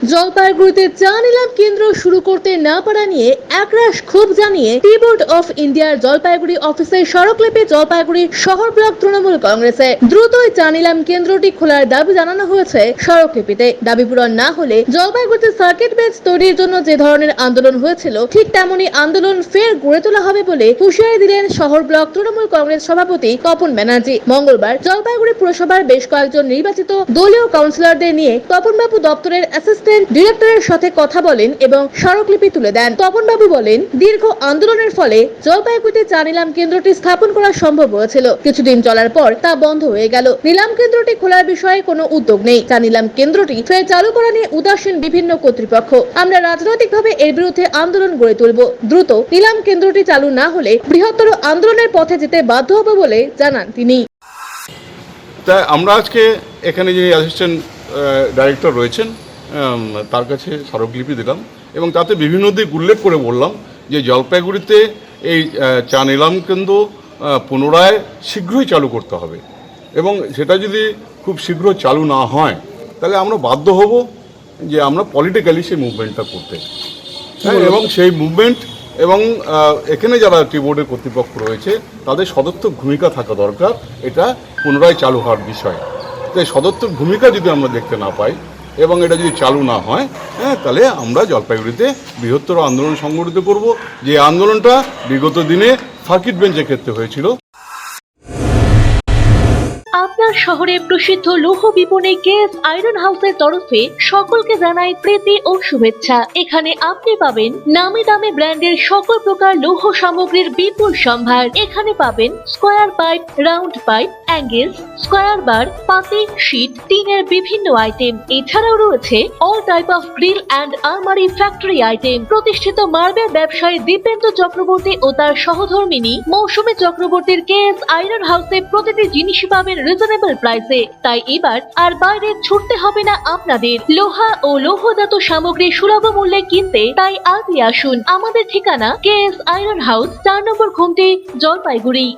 জলপাইগুড়িতে চা নিলাম কেন্দ্র শুরু করতে না পারা নিয়ে একরাশ ক্ষোভ জানিয়ে টি বোর্ড অফ ইন্ডিয়ার জলপাইগুড়ি অফিসের সড়কলেপে জলপাইগুড়ি শহর ব্লক তৃণমূল কংগ্রেসে। দ্রুতই চা নিলাম কেন্দ্রটি খোলার দাবি জানানো হয়েছে সড়কলিপিতে দাবি পূরণ না হলে জলপাইগুড়িতে সার্কিট বেঞ্চ তৈরির জন্য যে ধরনের আন্দোলন হয়েছিল, ঠিক তেমনই আন্দোলন ফের গড়ে তোলা হবে বলে হুঁশিয়ারি দিলেন শহর ব্লক তৃণমূল কংগ্রেস সভাপতি তপন ব্যানার্জি। মঙ্গলবার জলপাইগুড়ি পুরসভার বেশ কয়েকজন নির্বাচিত দলীয় কাউন্সিলরদের নিয়ে তপনবাবু দপ্তরের অ্যাসিস্ট্যান্ট ডিরেক্টরের সাথে কথা বলেন এবং স্মারকলিপি তুলে দেন। তপনবাবু বলেন, দীর্ঘ আন্দোলনের ফলে জলপাইগুড়িতে চা নিলাম কেন্দ্রটি স্থাপন করা সম্ভব হয়েছিল। কিছুদিন চলার পর তা বন্ধ হয়ে গেল। নিলাম কেন্দ্রটি খোলার বিষয়ে কোনো উদ্যোগ নেই। চা নিলাম কেন্দ্রটি ফের চালু করা নিয়ে উদাসীন বিভিন্ন কর্তৃপক্ষ। আমরা রাজনৈতিকভাবে এর বিরুদ্ধে আন্দোলন গড়ে তুলব। দ্রুত নিলাম কেন্দ্রটি চালু না হলে বৃহত্তর আন্দোলনের পথে যেতে বাধ্য হব বলে জানান তিনি। আমরা আজকে এখানে যিনি অ্যাসিস্ট্যান্ট ডাইরেক্টর রয়েছেন তার কাছে স্মারকলিপি দিলাম এবং তাতে বিভিন্ন দিক উল্লেখ করে বললাম যে জলপাইগুড়িতে এই চা নিলাম কেন্দ্র পুনরায় শীঘ্রই চালু করতে হবে। এবং সেটা যদি খুব শীঘ্র চালু না হয় তাহলে আমরা বাধ্য হব যে আমরা পলিটিক্যালি সেই মুভমেন্টটা করতে। হ্যাঁ, এবং সেই মুভমেন্ট এবং এখানে যারা টি বোর্ডের কর্তৃপক্ষ রয়েছে তাদের সদর্থক ভূমিকা থাকা দরকার। এটা পুনরায় চালু হওয়ার বিষয়। তাই সদর্থক ভূমিকা যদি আমরা দেখতে না পাই এবং এটা যদি চালু না হয় হ্যাঁ তাহলে আমরা জলপাইগুড়িতে বৃহত্তর আন্দোলন সংগঠিত করব। যে আন্দোলনটা বিগত দিনে সার্কিট বেঞ্চের ক্ষেত্রে হয়েছিল আপনার শহরে প্রসিদ্ধ লৌহ বিপণী কেএস আয়রন হাউসের তরফে সকলকে জানাই প্রীতি ও শুভেচ্ছা। এখানে আপনি পাবেন নামি দামি ব্র্যান্ডের সকল প্রকার লৌহ সামগ্রীর বিপুল সম্ভার। এখানে পাবেন square pipe, round pipe, angles, square bar, পাতি, শীট, টিনের বিভিন্ন আইটেম। এছাড়াও রয়েছে all type of grill and আলমারি ফ্যাক্টরি আইটেম প্রতিষ্ঠিত মার্বেল ব্যবসায়ী দীপেন্দ্র চক্রবর্তী ও তার সহধর্মিনী মৌসুমী চক্রবর্তীর কেস আয়রন হাউসে প্রতিটি জিনিসই পাবেন রিজনেবল প্রাইসে তাই এবার আর বাইরে ছুটতে হবে না আপনাদের। লোহা ও লৌহজাত সামগ্রী সুলভ মূল্যে কিনতে তাই আজই আসুন। আমাদের ঠিকানা কে এস আয়রন হাউস, চার নম্বর ঘুমটি, জলপাইগুড়ি।